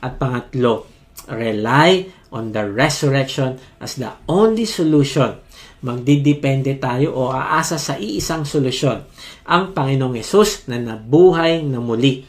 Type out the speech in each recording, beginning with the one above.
At pangatlo, rely on the resurrection as the only solution. Magdidepende tayo o aasa sa iisang solusyon, ang Panginoong Yesus na nabuhay na muli.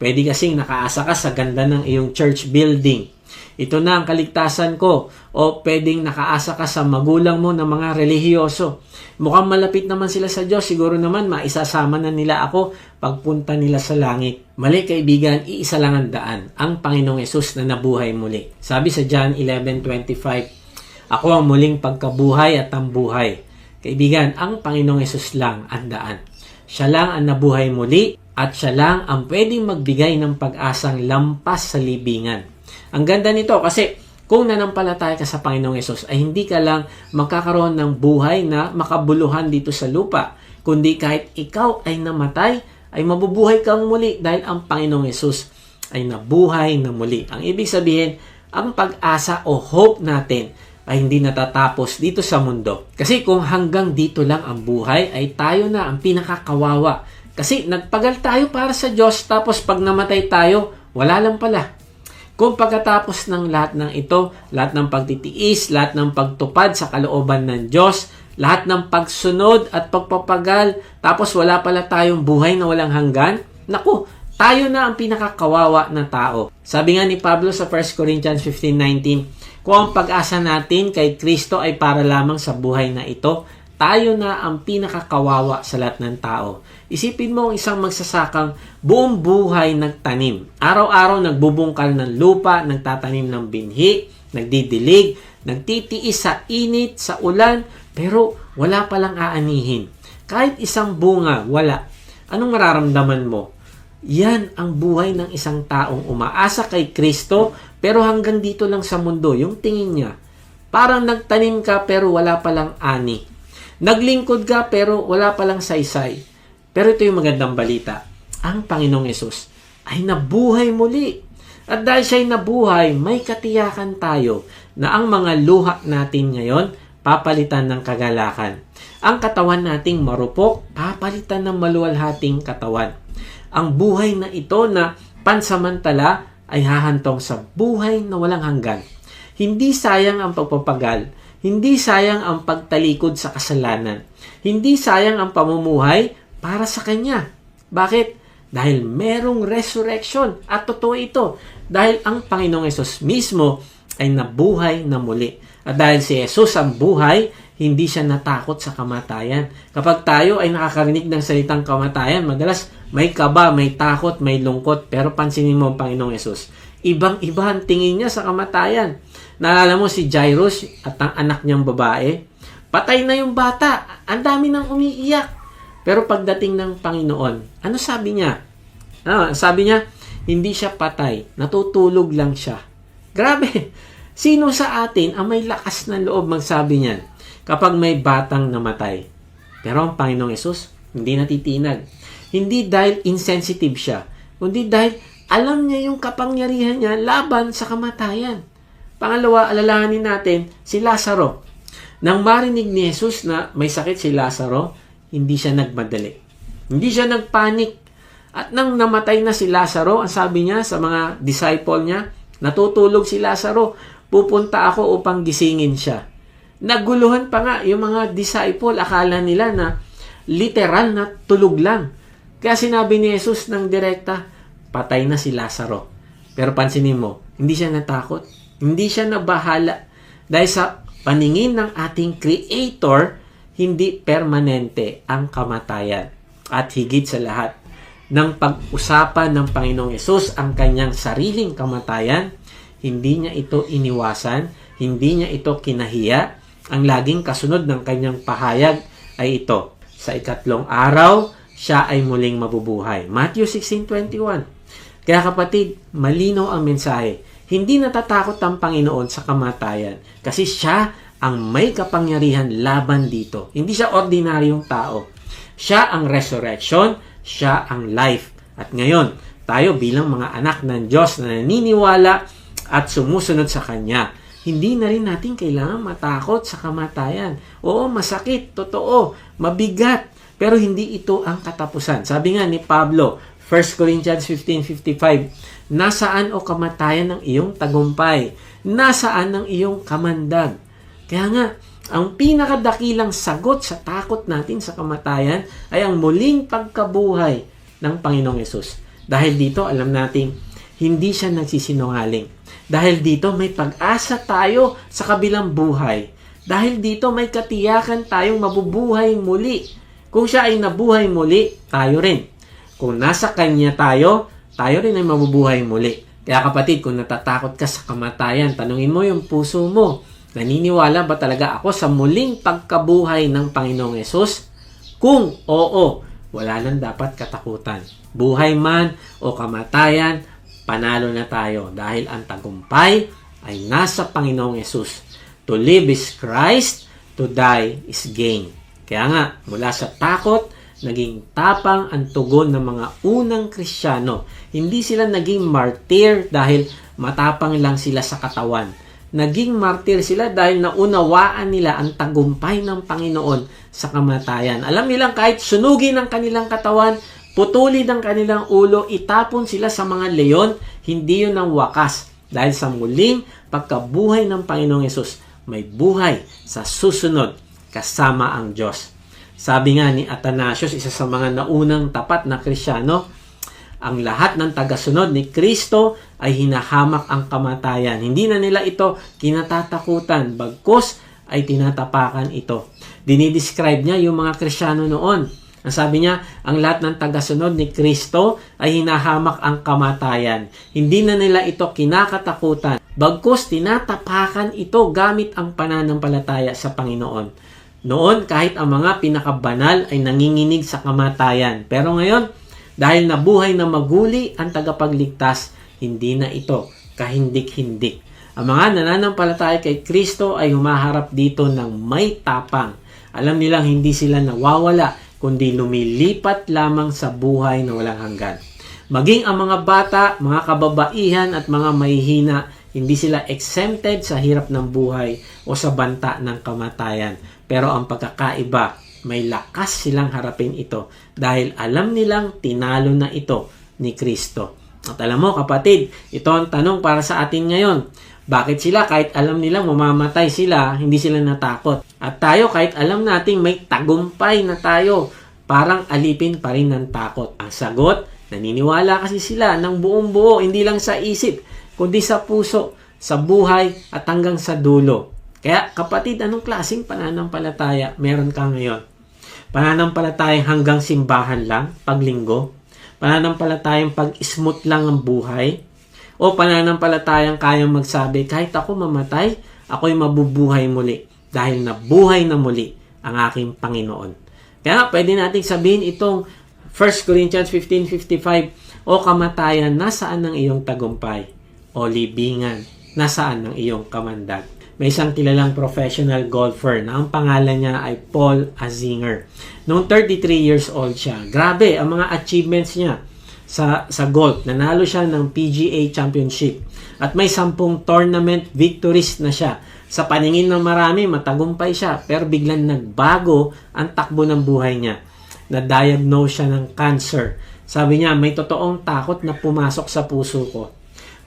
Pwede kasing nakaasa ka sa ganda ng iyong church building. Ito na ang kaligtasan ko. O pwedeng nakaasa ka sa magulang mo ng mga relihiyoso. Mukhang malapit naman sila sa Diyos. Siguro naman maisasama na nila ako pagpunta nila sa langit. Mali kaibigan, iisa lang ang daan. Ang Panginoong Yesus na nabuhay muli. Sabi sa John 11.25, Ako ang muling pagkabuhay at ang buhay. Kaibigan, ang Panginoong Yesus lang ang daan. Siya lang ang nabuhay muli at siya lang ang pwedeng magbigay ng pag-asang lampas sa libingan. Ang ganda nito kasi kung nanampalataya ka sa Panginoong Yesus ay hindi ka lang magkakaroon ng buhay na makabuluhan dito sa lupa, kundi kahit ikaw ay namatay, ay mabubuhay kang muli dahil ang Panginoong Yesus ay nabuhay na muli. Ang ibig sabihin, ang pag-asa o hope natin ay hindi natatapos dito sa mundo. Kasi kung hanggang dito lang ang buhay, ay tayo na ang pinakakawawa. Kasi nagpagal tayo para sa Diyos, tapos pag namatay tayo, wala lang pala. Kung pagkatapos ng lahat ng ito, lahat ng pagtitiis, lahat ng pagtupad sa kalooban ng Diyos, lahat ng pagsunod at pagpapagal, tapos wala pala tayong buhay na walang hanggan, naku, tayo na ang pinakakawawa na tao. Sabi nga ni Pablo sa 1 Corinthians 15.19, kung ang pag-asa natin kay Kristo ay para lamang sa buhay na ito, tayo na ang pinakakawawa sa lahat ng tao. Isipin mo ang isang magsasakang buong buhay nagtanim. Araw-araw nagbubungkal ng lupa, nagtatanim ng binhi, nagdidilig, nagtitiis sa init, sa ulan, pero wala palang aanihin. Kahit isang bunga, wala. Anong mararamdaman mo? Yan ang buhay ng isang taong umaasa kay Kristo, pero hanggang dito lang sa mundo, yung tingin niya. Parang nagtanim ka pero wala palang ani. Naglingkod ka pero wala palang saysay. Pero ito yung magandang balita. Ang Panginoong Yesus ay nabuhay muli. At dahil siya'y nabuhay, may katiyakan tayo na ang mga luha natin ngayon papalitan ng kagalakan. Ang katawan nating marupok, papalitan ng maluwalhating katawan. Ang buhay na ito na pansamantala ay hahantong sa buhay na walang hanggan. Hindi sayang ang pagpapagal, hindi sayang ang pagtalikod sa kasalanan. Hindi sayang ang pamumuhay para sa Kanya. Bakit? Dahil merong resurrection. At totoo ito. Dahil ang Panginoong Yesus mismo ay nabuhay na muli. At dahil si Jesus ang buhay, hindi siya natakot sa kamatayan. Kapag tayo ay nakakarinig ng salitang kamatayan, madalas may kaba, may takot, may lungkot. Pero pansinin mo ang Panginoong Yesus. Ibang-iba ang tingin niya sa kamatayan. Naalala mo si Jairus at ang anak niyang babae? Patay na yung bata. Ang dami nang umiiyak. Pero pagdating ng Panginoon, ano sabi niya? Ano, sabi niya, hindi siya patay. Natutulog lang siya. Grabe. Sino sa atin ang may lakas na loob magsabi niyan kapag may batang namatay? Pero ang Panginoong Yesus, hindi natitinag. Hindi dahil insensitive siya, kundi dahil alam niya yung kapangyarihan niya laban sa kamatayan. Pangalawa, alalahanin natin si Lazaro. Nang marinig ni Jesus na may sakit si Lazaro, hindi siya nagmadali. Hindi siya nagpanik. At nang namatay na si Lazaro, ang sabi niya sa mga disciple niya, natutulog si Lazaro, pupunta ako upang gisingin siya. Naguluhan pa nga yung mga disciple, akala nila na literal na tulog lang. Kaya sinabi ni Jesus ng direkta, patay na si Lazaro. Pero pansinin mo, hindi siya natakot hindi siya nabahala dahil sa paningin ng ating Creator, hindi permanente ang kamatayan. At higit sa lahat, ng pag-usapan ng Panginoong Yesus ang kanyang sariling kamatayan, hindi niya ito iniwasan, hindi niya ito kinahiya. Ang laging kasunod ng kanyang pahayag ay ito. Sa ikatlong araw, siya ay muling mabubuhay. Matthew 16.21 Kaya kapatid, malinaw ang mensahe hindi natatakot ang Panginoon sa kamatayan kasi siya ang may kapangyarihan laban dito. Hindi siya ordinaryong tao. Siya ang resurrection, siya ang life. At ngayon, tayo bilang mga anak ng Diyos na naniniwala at sumusunod sa Kanya, hindi na rin natin kailangan matakot sa kamatayan. Oo, masakit, totoo, mabigat, pero hindi ito ang katapusan. Sabi nga ni Pablo, 1 Corinthians 15.55 Nasaan o kamatayan ng iyong tagumpay? Nasaan ng iyong kamandag? Kaya nga, ang pinakadakilang sagot sa takot natin sa kamatayan ay ang muling pagkabuhay ng Panginoong Yesus. Dahil dito, alam natin, hindi siya nagsisinungaling. Dahil dito, may pag-asa tayo sa kabilang buhay. Dahil dito, may katiyakan tayong mabubuhay muli. Kung siya ay nabuhay muli, tayo rin. Kung nasa Kanya tayo, tayo rin ay mabubuhay muli. Kaya kapatid, kung natatakot ka sa kamatayan, tanungin mo yung puso mo. Naniniwala ba talaga ako sa muling pagkabuhay ng Panginoong Yesus? Kung oo, wala nang dapat katakutan. Buhay man o kamatayan, panalo na tayo dahil ang tagumpay ay nasa Panginoong Yesus. To live is Christ, to die is gain. Kaya nga, mula sa takot, naging tapang ang tugon ng mga unang Kristiyano. Hindi sila naging martyr dahil matapang lang sila sa katawan. Naging martyr sila dahil naunawaan nila ang tagumpay ng Panginoon sa kamatayan. Alam nilang kahit sunugin ang kanilang katawan, putulin ang kanilang ulo, itapon sila sa mga leon, hindi yun ang wakas. Dahil sa muling pagkabuhay ng Panginoong Yesus, may buhay sa susunod kasama ang Diyos. Sabi nga ni Athanasius, isa sa mga naunang tapat na Krisyano, ang lahat ng tagasunod ni Kristo ay hinahamak ang kamatayan. Hindi na nila ito kinatatakutan, bagkus ay tinatapakan ito. Dinidescribe niya yung mga Krisyano noon. Ang sabi niya, ang lahat ng tagasunod ni Kristo ay hinahamak ang kamatayan. Hindi na nila ito kinakatakutan. Bagkus tinatapakan ito gamit ang pananampalataya sa Panginoon. Noon, kahit ang mga pinakabanal ay nanginginig sa kamatayan. Pero ngayon, dahil nabuhay na maguli ang tagapagligtas, hindi na ito kahindik-hindik. Ang mga nananampalataya kay Kristo ay humaharap dito ng may tapang. Alam nilang hindi sila nawawala, kundi lumilipat lamang sa buhay na walang hanggan. Maging ang mga bata, mga kababaihan at mga mahihina, hindi sila exempted sa hirap ng buhay o sa banta ng kamatayan. Pero ang pagkakaiba, may lakas silang harapin ito dahil alam nilang tinalo na ito ni Kristo. At alam mo kapatid, ito ang tanong para sa atin ngayon. Bakit sila kahit alam nilang mamamatay sila, hindi sila natakot? At tayo kahit alam nating may tagumpay na tayo, parang alipin pa rin ng takot. Ang sagot, naniniwala kasi sila ng buong buo, hindi lang sa isip, kundi sa puso, sa buhay at hanggang sa dulo. Kaya kapatid, anong klaseng pananampalataya meron ka ngayon? Pananampalatayang hanggang simbahan lang, paglinggo? Pananampalatayang pag-smooth lang ang buhay? O pananampalatayang kayang magsabi, kahit ako mamatay, ako'y mabubuhay muli dahil nabuhay na muli ang aking Panginoon. Kaya pwede natin sabihin itong 1 Corinthians 15.55, O kamatayan, nasaan ang iyong tagumpay? O libingan, nasaan ang iyong kamandag? May isang kilalang professional golfer na ang pangalan niya ay Paul Azinger. Noong 33 years old siya, grabe ang mga achievements niya sa sa golf. Nanalo siya ng PGA Championship at may sampung tournament victories na siya. Sa paningin ng marami, matagumpay siya pero biglang nagbago ang takbo ng buhay niya. Na-diagnose siya ng cancer. Sabi niya, may totoong takot na pumasok sa puso ko.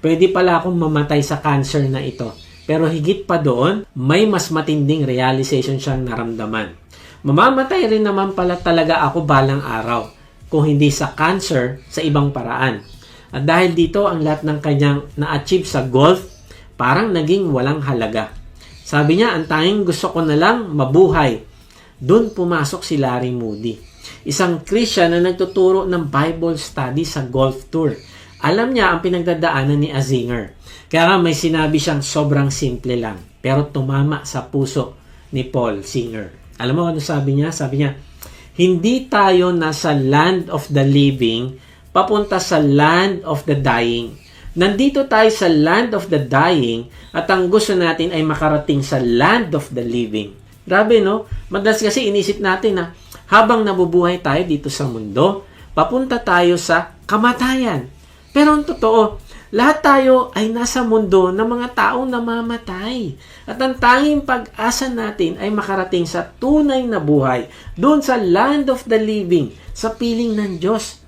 Pwede pala akong mamatay sa cancer na ito. Pero higit pa doon, may mas matinding realization siyang naramdaman. Mamamatay rin naman pala talaga ako balang araw kung hindi sa cancer, sa ibang paraan. At dahil dito, ang lahat ng kanyang na-achieve sa golf, parang naging walang halaga. Sabi niya, ang tanging gusto ko na lang mabuhay. Doon pumasok si Larry Moody. Isang Christian na nagtuturo ng Bible study sa golf tour. Alam niya ang pinagdadaanan ni Azinger. Kaya nga may sinabi siyang sobrang simple lang, pero tumama sa puso ni Paul Singer. Alam mo ano sabi niya? Sabi niya, hindi tayo nasa land of the living, papunta sa land of the dying. Nandito tayo sa land of the dying at ang gusto natin ay makarating sa land of the living. Grabe no? Madalas kasi inisip natin na habang nabubuhay tayo dito sa mundo, papunta tayo sa kamatayan. Pero ang totoo, lahat tayo ay nasa mundo ng mga taong namamatay. At ang tanging pag-asa natin ay makarating sa tunay na buhay, doon sa land of the living, sa piling ng Diyos.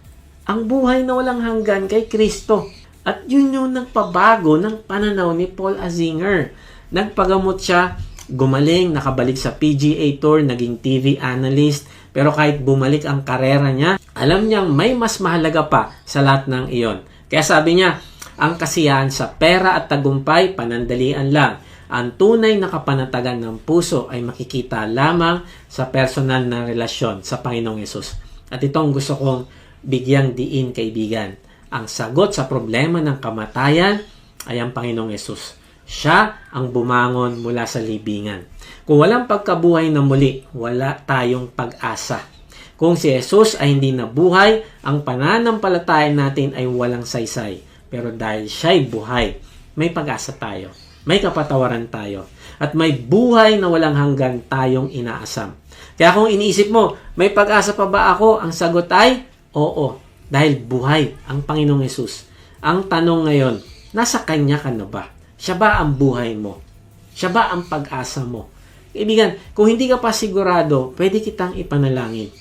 ang buhay na walang hanggan kay Kristo. At yun yung nagpabago ng pananaw ni Paul Azinger. Nagpagamot siya, gumaling, nakabalik sa PGA Tour, naging TV analyst, pero kahit bumalik ang karera niya, alam niyang may mas mahalaga pa sa lahat ng iyon. Kaya sabi niya, ang kasiyahan sa pera at tagumpay, panandalian lang. Ang tunay na kapanatagan ng puso ay makikita lamang sa personal na relasyon sa Panginoong Yesus. At itong gusto kong bigyang diin kaibigan. Ang sagot sa problema ng kamatayan ay ang Panginoong Yesus. Siya ang bumangon mula sa libingan. Kung walang pagkabuhay na muli, wala tayong pag-asa. Kung si Jesus ay hindi nabuhay, ang pananampalataya natin ay walang saysay. Pero dahil siya'y buhay, may pag-asa tayo. May kapatawaran tayo. At may buhay na walang hanggan tayong inaasam. Kaya kung iniisip mo, may pag-asa pa ba ako? Ang sagot ay, oo. Dahil buhay ang Panginoong Yesus. Ang tanong ngayon, nasa Kanya ka na ba? Siya ba ang buhay mo? Siya ba ang pag-asa mo? Kaibigan, kung hindi ka pa sigurado, pwede kitang ipanalangin.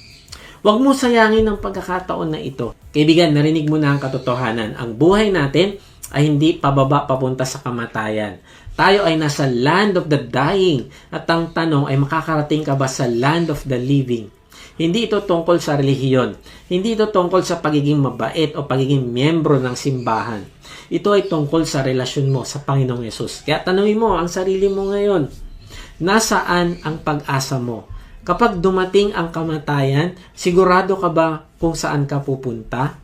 Huwag mo sayangin ang pagkakataon na ito. Kaibigan, narinig mo na ang katotohanan. Ang buhay natin ay hindi pababa papunta sa kamatayan. Tayo ay nasa land of the dying. At ang tanong ay makakarating ka ba sa land of the living? Hindi ito tungkol sa relihiyon. Hindi ito tungkol sa pagiging mabait o pagiging miyembro ng simbahan. Ito ay tungkol sa relasyon mo sa Panginoong Yesus. Kaya tanungin mo ang sarili mo ngayon, nasaan ang pag-asa mo? Kapag dumating ang kamatayan, sigurado ka ba kung saan ka pupunta?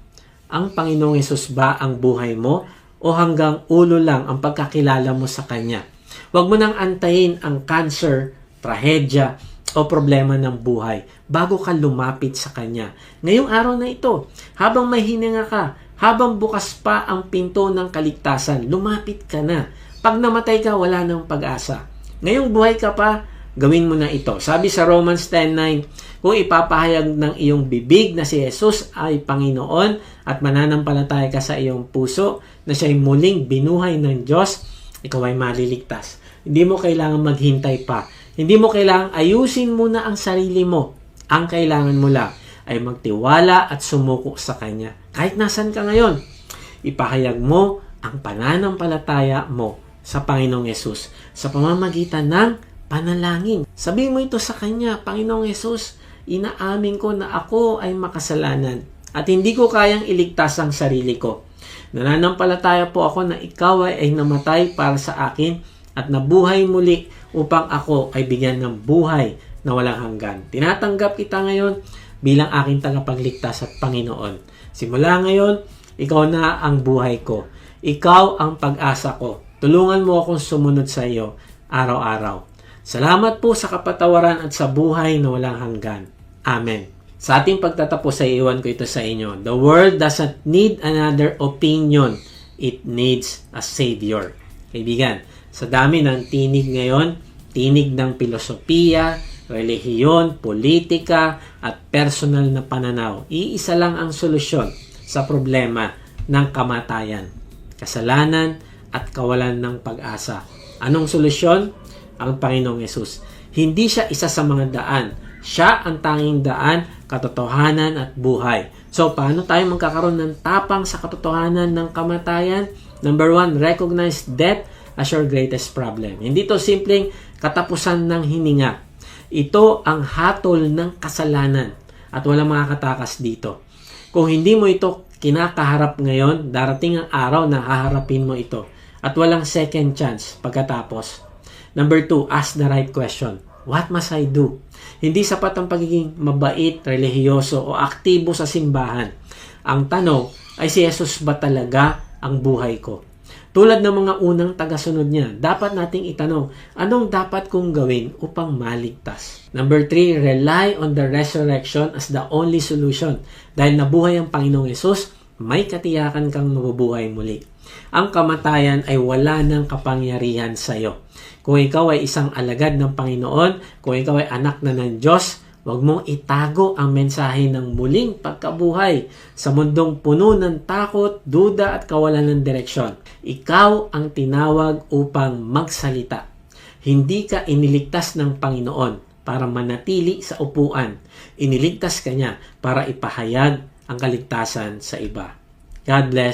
Ang Panginoong Yesus ba ang buhay mo o hanggang ulo lang ang pagkakilala mo sa Kanya? Huwag mo nang antayin ang cancer, trahedya, o problema ng buhay bago ka lumapit sa Kanya. Ngayong araw na ito, habang may hininga ka, habang bukas pa ang pinto ng kaligtasan, lumapit ka na. Pag namatay ka, wala nang pag-asa. Ngayong buhay ka pa, gawin mo na ito. Sabi sa Romans 10.9, kung ipapahayag ng iyong bibig na si Jesus ay Panginoon at mananampalataya ka sa iyong puso na siya'y muling binuhay ng Diyos, ikaw ay maliligtas. Hindi mo kailangan maghintay pa. Hindi mo kailangan ayusin muna ang sarili mo. Ang kailangan mo lang ay magtiwala at sumuko sa Kanya. Kahit nasan ka ngayon, ipahayag mo ang pananampalataya mo sa Panginoong Yesus sa pamamagitan ng panalangin. Sabihin mo ito sa Kanya, Panginoong Yesus, inaamin ko na ako ay makasalanan at hindi ko kayang iligtas ang sarili ko. Nananampalataya po ako na ikaw ay, ay namatay para sa akin at nabuhay muli upang ako ay bigyan ng buhay na walang hanggan. Tinatanggap kita ngayon bilang aking tagapagligtas at Panginoon. Simula ngayon, ikaw na ang buhay ko. Ikaw ang pag-asa ko. Tulungan mo akong sumunod sa iyo araw-araw. Salamat po sa kapatawaran at sa buhay na walang hanggan. Amen. Sa ating pagtatapos ay iwan ko ito sa inyo. The world doesn't need another opinion. It needs a Savior. Kaibigan, sa dami ng tinig ngayon, tinig ng filosofiya, relihiyon, politika, at personal na pananaw. Iisa lang ang solusyon sa problema ng kamatayan, kasalanan, at kawalan ng pag-asa. Anong solusyon? Ang Panginoong Yesus. Hindi siya isa sa mga daan. Siya ang tanging daan, katotohanan at buhay. So, paano tayo magkakaroon ng tapang sa katotohanan ng kamatayan? Number one, recognize death as your greatest problem. Hindi to simpleng katapusan ng hininga. Ito ang hatol ng kasalanan at walang makakatakas dito. Kung hindi mo ito kinakaharap ngayon, darating ang araw na haharapin mo ito at walang second chance pagkatapos. Number two, ask the right question. What must I do? Hindi sapat ang pagiging mabait, relihiyoso o aktibo sa simbahan. Ang tanong ay si Jesus ba talaga ang buhay ko? Tulad ng mga unang tagasunod niya, dapat nating itanong, anong dapat kong gawin upang maligtas? Number three, rely on the resurrection as the only solution. Dahil nabuhay ang Panginoong Yesus, may katiyakan kang mabubuhay muli. Ang kamatayan ay wala ng kapangyarihan sa iyo. Kung ikaw ay isang alagad ng Panginoon, kung ikaw ay anak na ng Diyos, Huwag mong itago ang mensahe ng muling pagkabuhay sa mundong puno ng takot, duda at kawalan ng direksyon. Ikaw ang tinawag upang magsalita. Hindi ka iniligtas ng Panginoon para manatili sa upuan. Iniligtas ka niya para ipahayag ang kaligtasan sa iba. God bless.